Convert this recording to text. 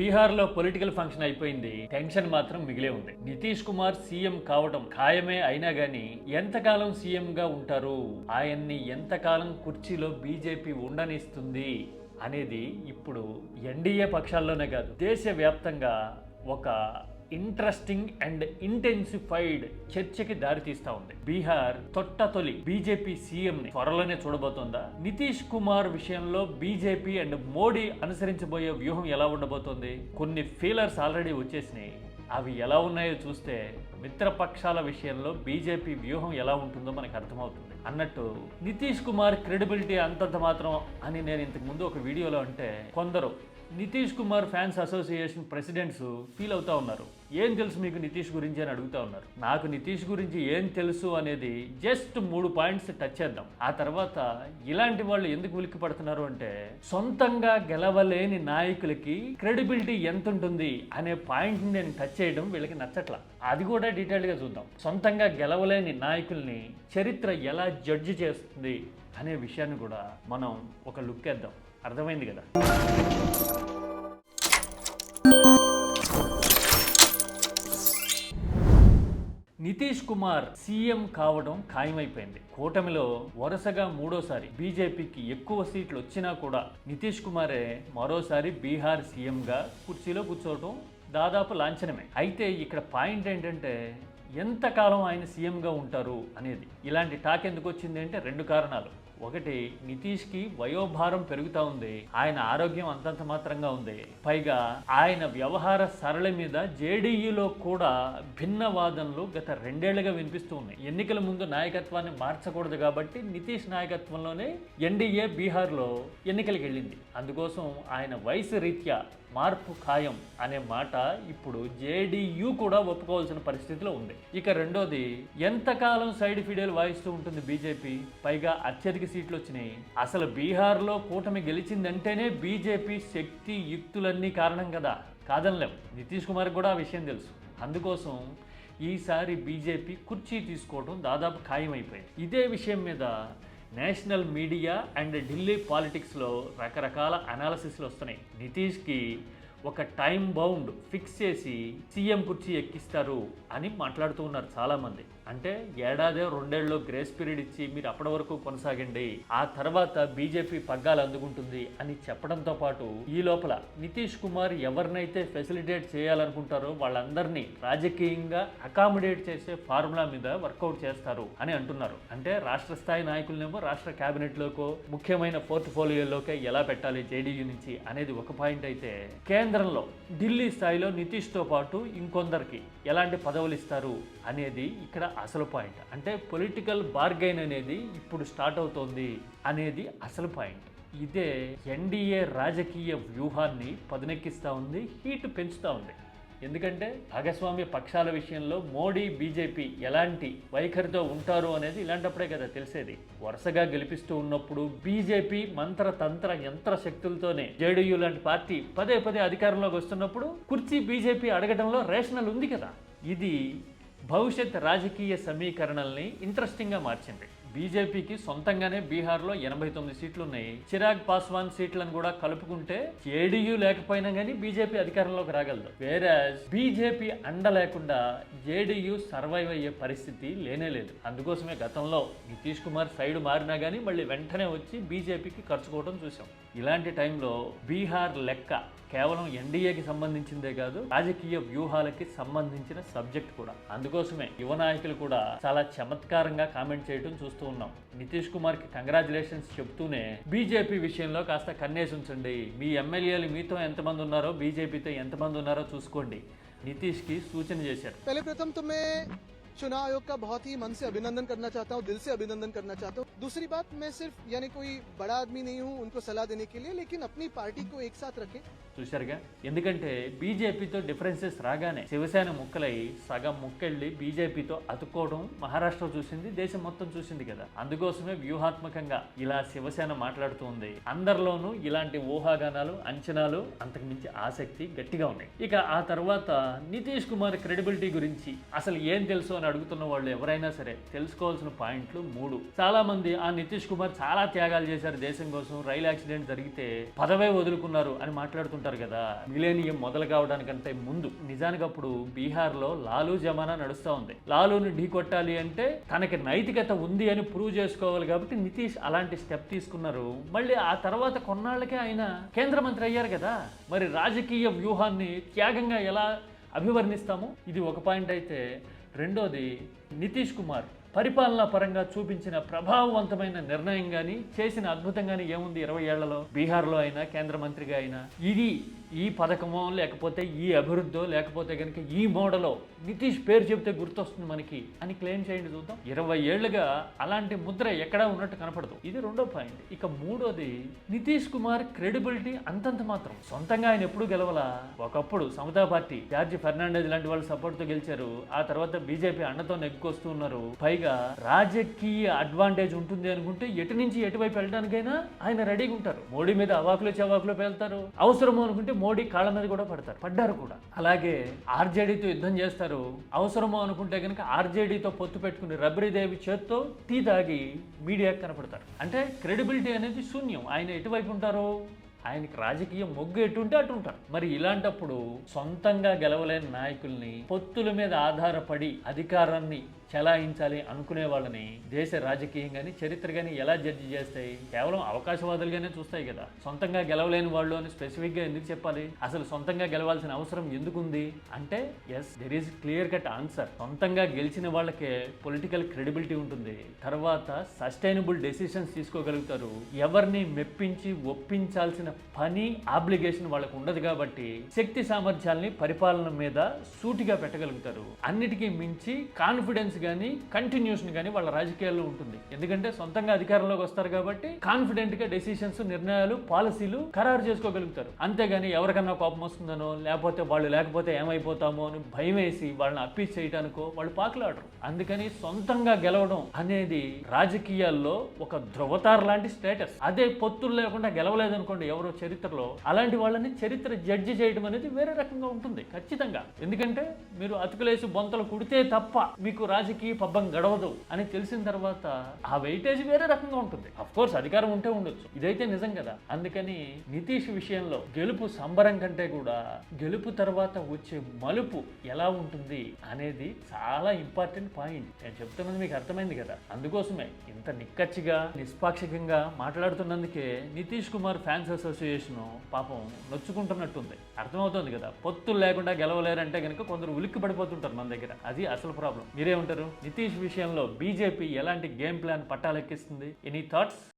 బీహార్లో political function అయిపోయింది. Tension మాత్రం మిగిలే ఉంది. నితీష్ కుమార్ సీఎం కావడం ఖాయమే అయినా గానీ ఎంతకాలం సీఎం గా ఉంటారు? ఆయన్ని ఎంతకాలం కుర్చీలో బీజేపీ ఉండనిస్తుంది అనేది ఇప్పుడు ఎన్డీఏ పక్షాల్లోనే కాదు దేశవ్యాప్తంగా ఒక ఇంట్రెస్టింగ్ అండ్ ఇంటెన్సిఫైడ్ చర్చకి దారితీస్తా ఉంది. బీహార్ తొట్ట తొలి బీజేపీ సీఎం ని త్వరలోనే చూడబోతోందా? నితీష్ కుమార్ విషయంలో బీజేపీ అండ్ మోడీ అనుసరించబోయే వ్యూహం ఎలా ఉండబోతోంది? కొన్ని ఫీలర్స్ ఆల్రెడీ వచ్చేసినాయి. అవి ఎలా ఉన్నాయో చూస్తే మిత్రపక్షాల విషయంలో బీజేపీ వ్యూహం ఎలా ఉంటుందో మనకు అర్థమవుతుంది. అన్నట్టు నితీష్ కుమార్ క్రెడిబిలిటీ అంతంత మాత్రం అని నేను ఇంతకు ముందు ఒక వీడియోలో అంటే కొందరు Nitish Kumar fans association presidents feel అవుతా ఉన్నారు. ఏం తెలుసు మీకు నితీష్ గురించి అని అడుగుతా ఉన్నారు. నాకు నితీష్ గురించి ఏం తెలుసు అనేది జస్ట్ మూడు పాయింట్స్ టచ్ చేద్దాం. ఆ తర్వాత ఇలాంటి వాళ్ళు ఎందుకు ఉలిక్కి పడుతున్నారు అంటే సొంతంగా గెలవలేని నాయకులకి క్రెడిబిలిటీ ఎంత ఉంటుంది అనే పాయింట్ నేను టచ్ చేయడం వీళ్ళకి నచ్చట్ల. అది కూడా డీటెయిల్గా చూద్దాం. సొంతంగా గెలవలేని నాయకుల్ని చరిత్ర ఎలా జడ్జి చేస్తుంది అనే విషయాన్ని కూడా మనం ఒక లుక్ వేద్దాం. అర్థమైంది కదా? నితీష్ కుమార్ సీఎం కావడం ఖాయమైపోయింది. కూటమిలో వరుసగా మూడోసారి బీజేపీకి ఎక్కువ సీట్లు వచ్చినా కూడా నితీష్ కుమారే మరోసారి బీహార్ సీఎంగా కుర్చీలో కూర్చోవడం దాదాపు లాంఛనమే. అయితే ఇక్కడ పాయింట్ ఏంటంటే ఎంతకాలం ఆయన సీఎంగా ఉంటారు అనేది. ఇలాంటి టాక్ ఎందుకు వచ్చింది అంటే రెండు కారణాలు. ఒకటి నితీష్కి వయోభారం పెరుగుతా ఉంది. ఆయన ఆరోగ్యం అంతంత మాత్రంగా ఉంది. పైగా ఆయన వ్యవహార సరళి మీద జేడీయూలో కూడా భిన్న వాదనలు గత రెండేళ్ళుగా వినిపిస్తూ ఉన్నాయి ఎన్నికల ముందు నాయకత్వాన్ని మార్చకూడదు కాబట్టి నితీష్ నాయకత్వంలోనే ఎన్డీఏ బీహార్లో ఎన్నికలకు వెళ్ళింది అందుకోసం ఆయన వయసు రీత్యా మార్పు ఖాయం అనే మాట ఇప్పుడు జేడీయూ కూడా ఒప్పుకోవాల్సిన పరిస్థితిలో ఉంది. ఇక రెండోది ఎంతకాలం సైడ్ ఫిడేలు వాయిస్తూ ఉంటుంది బీజేపీ? పైగా అత్యధిక సీట్లు వచ్చినాయి. అసలు బీహార్లో కూటమి గెలిచిందంటేనే బీజేపీ శక్తి యుక్తులన్నీ కారణం కదా. కాదనలేం. నితీష్ కుమార్ కూడా ఆ విషయం తెలుసు. అందుకోసం ఈసారి బీజేపీ కుర్చీ తీసుకోవడం దాదాపు ఖాయమైపోయింది. ఇదే విషయం మీద నేషనల్ మీడియా అండ్ ఢిల్లీ పాలిటిక్స్లో రకరకాల అనాలసిస్లు వస్తున్నాయి. నితీష్కి ఒక టైం బౌండ్ ఫిక్స్ చేసి సీఎం కుర్చీ ఎక్కిస్తారు అని మాట్లాడుతూ ఉన్నారు చాలామంది. అంటే ఏడాది రెండేళ్ళలో గ్రేస్ పీరియడ్ ఇచ్చి మీరు అప్పటి వరకు కొనసాగండి ఆ తర్వాత బీజేపీ పగ్గాలు అందుకుంటుంది అని చెప్పడంతో పాటు ఈ లోపల నితీష్ కుమార్ ఎవరినైతే ఫెసిలిటేట్ చేయాలనుకుంటారో వాళ్ళందరినీ రాజకీయంగా అకామిడేట్ చేసే ఫార్ములా మీద వర్కౌట్ చేస్తారు అని అంటున్నారు. అంటే రాష్ట్ర స్థాయి నాయకులనేమో రాష్ట్ర క్యాబినెట్లోకో ముఖ్యమైన పోర్ట్ఫోలియోలోకే ఎలా పెట్టాలి జేడీయూ నుంచి అనేది ఒక పాయింట్ అయితే. కేంద్ర కేంద్రంలో ఢిల్లీ స్థాయిలో నితీష్తో పాటు ఇంకొందరికి ఎలాంటి పదవులు ఇస్తారు అనేది ఇక్కడ అసలు పాయింట్. అంటే పొలిటికల్ బార్గైన్ అనేది ఇప్పుడు స్టార్ట్ అవుతోంది అనేది అసలు పాయింట్. ఇదే ఎన్డీఏ రాజకీయ వ్యూహాన్ని పదునెక్కిస్తూ ఉంది హీట్ పెంచుతూ ఉంది. ఎందుకంటే భాగస్వామ్య పక్షాల విషయంలో మోడీ బీజేపీ ఎలాంటి వైఖరితో ఉంటారు అనేది ఇలాంటప్పుడే కదా తెలిసేది. వరుసగా గెలిపిస్తూ ఉన్నప్పుడు బీజేపీ మంత్ర తంత్ర యంత్ర శక్తులతోనే జేడీయూ లాంటి పార్టీ పదే పదే అధికారంలోకి వస్తున్నప్పుడు కుర్చీ బీజేపీ అడగడంలో రేషనల్ ఉంది కదా. ఇది భవిష్యత్ రాజకీయ సమీకరణల్ని ఇంట్రెస్టింగ్గా మార్చింది. బీజేపీకి సొంతంగానే బీహార్లో ఎనభై తొమ్మిది సీట్లు ఉన్నాయి చిరాగ్ పాస్వాన్ సీట్లను కూడా కలుపుకుంటే జేడీయూ లేకపోయినా కానీ బీజేపీ అధికారంలోకి రాగలదు. వేరే బీజేపీ అండ లేకుండా జేడీయూ సర్వైవ్ అయ్యే పరిస్థితి లేనే లేదు. అందుకోసమే గతంలో నితీష్ కుమార్ సైడ్ మారినా కానీ మళ్ళీ వెంటనే వచ్చి బీజేపీకి ఖర్చుకోవడం చూసాం ఇలాంటి టైంలో బీహార్ లెక్క కేవలం ఎన్డీఏకి సంబంధించిందే కాదు రాజకీయ వ్యూహాలకి సంబంధించిన సబ్జెక్ట్ కూడా అందుకోసమే యువ నాయకులు కూడా చాలా చమత్కారంగా కామెంట్ చేయడం చూస్తూ ఉన్నాం నితీష్ కుమార్ కి కంగ్రాచులేషన్స్ చెప్తూనే బీజేపీ విషయంలో కాస్త కన్నేసి ఉంచండి మీ ఎమ్మెల్యేలు మీతో ఎంతమంది ఉన్నారో బీజేపీతో ఎంతమంది ఉన్నారో చూసుకోండి నితీష్కి సూచన చేశారు पहले प्रथम तो मैं चुनाव आयोग का बहुत ही मन से अभिनंदन करना चाहता हूँ दिल से अभिनंदन करना चाहता हूँ दूसरी बात मैं सिर्फ यानी कोई बड़ा आदमी नहीं हूँ उनको सलाह देने के लिए लेकिन अपनी पार्टी को एक साथ रखें చూశారుగా? ఎందుకంటే బీజేపీతో డిఫరెన్సెస్ రాగానే శివసేన ముక్కలై సగం ముక్కెళ్ళి బీజేపీతో అతుక్కోవడం మహారాష్ట్ర చూసింది దేశం మొత్తం చూసింది కదా. అందుకోసమే వ్యూహాత్మకంగా ఇలా శివసేన మాట్లాడుతూ ఉంది అందరిలోనూ ఇలాంటి ఊహాగానాలు అంచనాలు అంతకుమించి ఆసక్తి గట్టిగా ఉన్నాయి. ఇక ఆ తర్వాత నితీష్ కుమార్ క్రెడిబిలిటీ గురించి అసలు ఏం తెలుసు అని అడుగుతున్న వాళ్ళు ఎవరైనా సరే తెలుసుకోవాల్సిన పాయింట్లు మూడు. చాలా మంది ఆ నితీష్ కుమార్ చాలా త్యాగాలు చేశారు దేశం కోసం రైలు యాక్సిడెంట్ జరిగితే పదవే వదులుకున్నారు అని మాట్లాడుతుంటారు. చెప్తారు కదా. మిలేనియం మొదలు కావడానికంటే ముందు నిజానికి అప్పుడు బీహార్లో లాలూ జమానా నడుస్తూ ఉంది. లాలూని ఢీ కొట్టాలి అంటే తనకి నైతికత ఉంది అని ప్రూవ్ చేసుకోవాలి కాబట్టి నితీష్ అలాంటి స్టెప్ తీసుకున్నారు. మళ్ళీ ఆ తర్వాత కొన్నాళ్ళకే ఆయన కేంద్ర మంత్రి అయ్యారు కదా. మరి రాజకీయ వ్యూహాన్ని త్యాగంగా ఎలా అభివర్ణిస్తాము? ఇది ఒక పాయింట్ అయితే. రెండోది నితీష్ కుమార్ పరిపాలనా పరంగా చూపించిన ప్రభావవంతమైన నిర్ణయం కానీ చేసిన అద్భుతం కానీ ఏముంది? ఇరవై ఏళ్ళలో బీహార్లో అయినా కేంద్ర మంత్రిగా అయినా ఇది ఈ పథకమో లేకపోతే ఈ అభివృద్ధో లేకపోతే కనుక ఈ మోడలో నితీష్ పేరు చెబితే గుర్తొస్తుంది మనకి అని క్లెయిమ్ చేయండి చూద్దాం. ఇరవై ఏళ్ళుగా అలాంటి ముద్ర ఎక్కడా ఉన్నట్టు కనపడదు. ఇది రెండో పాయింట్. ఇక మూడోది నితీష్ కుమార్ క్రెడిబిలిటీ అంతంత మాత్రం. సొంతంగా ఆయన ఎప్పుడు గెలవలా? ఒకప్పుడు సమతా పార్టీ జార్జి ఫెర్నాండెజ్ లాంటి వాళ్ళు సపోర్ట్తో గెలిచారు. ఆ తర్వాత బీజేపీ అండతో నెగ్గుకొస్తూ ఉన్నారు. పైగా రాజకీయ అడ్వాంటేజ్ ఉంటుంది అనుకుంటే ఎటు నుంచి ఎటువైపు వెళ్ళడానికైనా ఆయన రెడీగా ఉంటారు. మోడీ మీద అవాకులు చవాకులు వెళ్తారు అవసరము అనుకుంటే మోడీ కాళ్ళ మీద కూడా పడతారు పడ్డారు కూడా. అలాగే ఆర్జేడీతో యుద్ధం చేస్తారు అవసరమో అనుకుంటే కనుక ఆర్జేడీతో పొత్తు పెట్టుకుని రబ్రీదేవి చేత్తో టీ తాగి మీడియాకి కనపడతారు. అంటే క్రెడిబిలిటీ అనేది శూన్యం. ఆయన ఎటువైపు ఉంటారు? ఆయనకి రాజకీయ మొగ్గు ఎటుంటే అటు ఉంటారు. మరి ఇలాంటప్పుడు సొంతంగా గెలవలేని నాయకుల్ని పొత్తుల మీద ఆధారపడి అధికారాన్ని చెలాయించాలి అనుకునే వాళ్ళని దేశ రాజకీయం కానీ చరిత్ర కానీ ఎలా జడ్జి చేస్తాయి కేవలం అవకాశవాదులుగానే చూస్తాయి కదా. సొంతంగా గెలవలేని వాళ్ళు అని స్పెసిఫిక్గా ఎందుకు చెప్పాలి? అసలు సొంతంగా గెలవాల్సిన అవసరం ఎందుకుంది? అంటే yes there is clear cut answer సొంతంగా గెలిచిన వాళ్ళకే పొలిటికల్ క్రెడిబిలిటీ ఉంటుంది. తర్వాత సస్టైనబుల్ డెసిషన్స్ తీసుకోగలుగుతారు. ఎవరిని మెప్పించి ఒప్పించాల్సిన పని ఆబ్లిగేషన్ వాళ్ళకు ఉండదు కాబట్టి శక్తి సామర్థ్యాల్ని పరిపాలన మీద సూటిగా పెట్టగలుగుతారు. అన్నిటికీ మించి కాన్ఫిడెన్స్ కానీ కంటిన్యూషన్ కానీ వాళ్ళ రాజకీయాల్లో ఉంటుంది. ఎందుకంటే సొంతంగా అధికారంలోకి వస్తారు కాబట్టి కాన్ఫిడెంట్గా డెసిషన్స్ నిర్ణయాలు పాలసీలు ఖరారు చేసుకోగలుగుతారు. అంతేగాని ఎవరికన్నా కోపం వస్తుందనో లేకపోతే వాళ్ళు లేకపోతే ఏమైపోతామో అని భయం వేసి వాళ్ళని అప్పీస్ చేయడానికో వాళ్ళు పాకులాడరు. అందుకని సొంతంగా గెలవడం అనేది రాజకీయాల్లో ఒక ధృవతార లాంటి స్టేటస్ అదే పొత్తులు లేకుండా గెలవలేదనుకోండి ఎవరో చరిత్రలో అలాంటి వాళ్ళని చరిత్ర జడ్జి చేయడం అనేది వేరే రకంగా ఉంటుంది ఖచ్చితంగా. ఎందుకంటే మీరు అతుకులేసి బొంతలు కుడితే తప్ప మీకు రాజకీయ పబ్బం గడవదు అని తెలిసిన తర్వాత ఆ వెయిటేజ్ వేరే రకంగా ఉంటుంది. అఫ్ కోర్స్ అధికారం ఉంటే ఉండొచ్చు. ఇదైతే నిజం కదా. అందుకని నితీష్ విషయంలో గెలుపు సంబరం కంటే కూడా గెలుపు తర్వాత వచ్చే మలుపు ఎలా ఉంటుంది అనేది చాలా ఇంపార్టెంట్ పాయింట్ నేను చెప్తున్నది మీకు అర్థమైంది కదా. అందుకోసమే ఇంత నిక్కచ్చిగా నిష్పాక్షికంగా మాట్లాడుతున్నందుకే నితీష్ కుమార్ ఫ్యాన్స్ అసోసియేషన్ పాపం నొచ్చుకుంటున్నట్టుంది. అర్థమవుతుంది కదా. పొత్తులు లేకుండా గెలవలేరంటే కనుక కొందరు ఉలిక్కి పడిపోతుంటారు మన దగ్గర. అది అసలు ప్రాబ్లం. మీరేమంటారు? నితీష్ విషయంలో బీజేపీ ఎలాంటి గేమ్ ప్లాన్ పట్టాలెక్కిస్తుంది? Any thoughts?